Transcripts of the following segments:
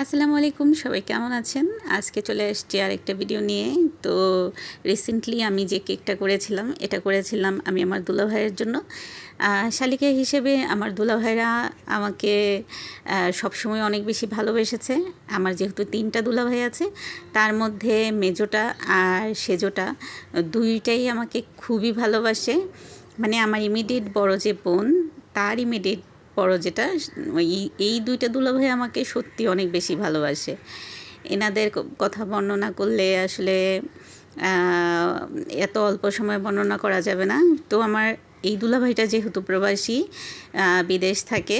আসসালামু আলাইকুম, সবাই কেমন আছেন? আজকে চলে এসেছি আরেকটা ভিডিও নিয়ে। তো রিসেন্টলি আমি যে কেকটা করেছিলাম, এটা করেছিলাম আমি আমার দুলা ভাইয়ের জন্য শালিকা হিসেবে আমার দুলা ভাইরা আমাকে সবসময় অনেক বেশি ভালোবেসেছে। আমার যেহেতু তিনটা দুলা ভাই আছে, তার মধ্যে মেজোটা আর সেজোটা দুইটাই আমাকে খুবই ভালোবাসে। মানে আমার ইমিডিয়েট বড় যে বোন, তার ইমিডিয়েট বড় যেটা এই দুইটা দুলাভাই আমাকে সত্যি অনেক বেশি ভালোবাসে। এনাদের কথা বর্ণনা করলে আসলে এত অল্প সময় বর্ণনা করা যাবে না। তো আমার এই দুলাভাইটা যেহেতু প্রবাসী বিদেশ থাকে,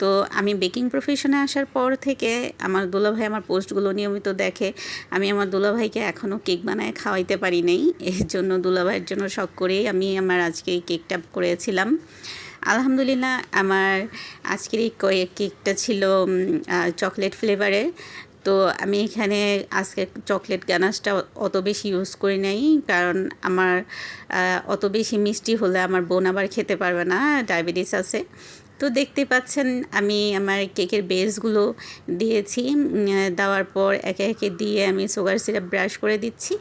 তো আমি বেকিং প্রফেশনে আসার পর থেকে আমার দুলাভাই আমার পোস্টগুলো নিয়মিত দেখে, আমি আমার দুলাভাইকে এখনও কেক বানায় খাওয়াইতে পারি নাই। এর জন্য দুলাভাইয়ের জন্য শখ করেই আমি আমার আজকে এই কেকটা করেছিলাম। আলহামদুলিল্লাহ, আমার আজকের এই কেকটা ছিল চকলেট ফ্লেভারের তো আমি এখানে আজকে চকলেট গানাসটা অত বেশি ইউজ করি নাই, কারণ আমার অত বেশি মিষ্টি হলে আমার বোন আবার খেতে পারবে না ডায়াবেটিস আছে। তো দেখতে পাচ্ছেন, আমি আমার কেকের বেসগুলো দিয়েছি দেওয়ার পর একে একে দিয়ে আমি সুগার সিরাপ ব্রাশ করে দিচ্ছি।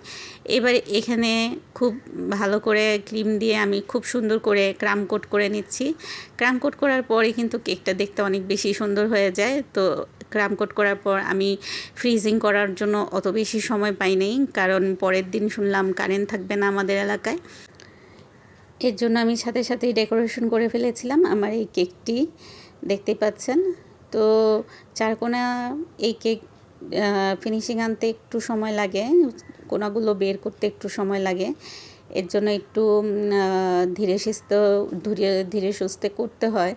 এবার এখানে খুব ভালো করে ক্রিম দিয়ে আমি খুব সুন্দর করে ক্রাম কোট করে নিচ্ছি। ক্রাম কোট করার পরে কিন্তু কেকটা দেখতে অনেক বেশি সুন্দর হয়ে যায়। তো ক্রাম কোট করার পর আমি ফ্রিজিং করার জন্য অত বেশি সময় পাই নাই, কারণ পরের দিন শুনলাম কারেন্ট থাকবে না আমাদের এলাকায়। এর জন্য আমি সাথে সাথেই ডেকোরেশন করে ফেলেছিলাম আমার এই কেকটি, দেখতে পাচ্ছেন? তো চারকোনা এই কেক ফিনিশিং আনতে একটু সময় লাগে, কোনাগুলো বের করতে একটু সময় লাগে। এর জন্য একটু ধীরে সুস্থ, ধীরে ধীরে সুস্থে করতে হয়।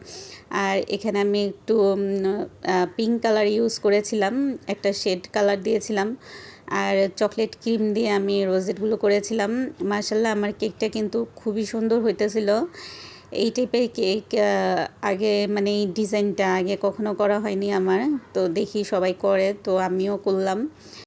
আর এখানে আমি একটু পিঙ্ক কালার ইউজ করেছিলাম, একটা শেড কালার দিয়েছিলাম। আর চকলেট ক্রিম দিয়ে আমি রোজেটগুলো করেছিলাম। মার্শাল্লাহ আমার কেকটা কিন্তু খুবই সুন্দর হইতেছিল। এই টাইপের কেক আগে মানে এই ডিজাইনটা আগে কখনো করা হয়নি আমার। তো দেখি সবাই করে, তো আমিও করলাম।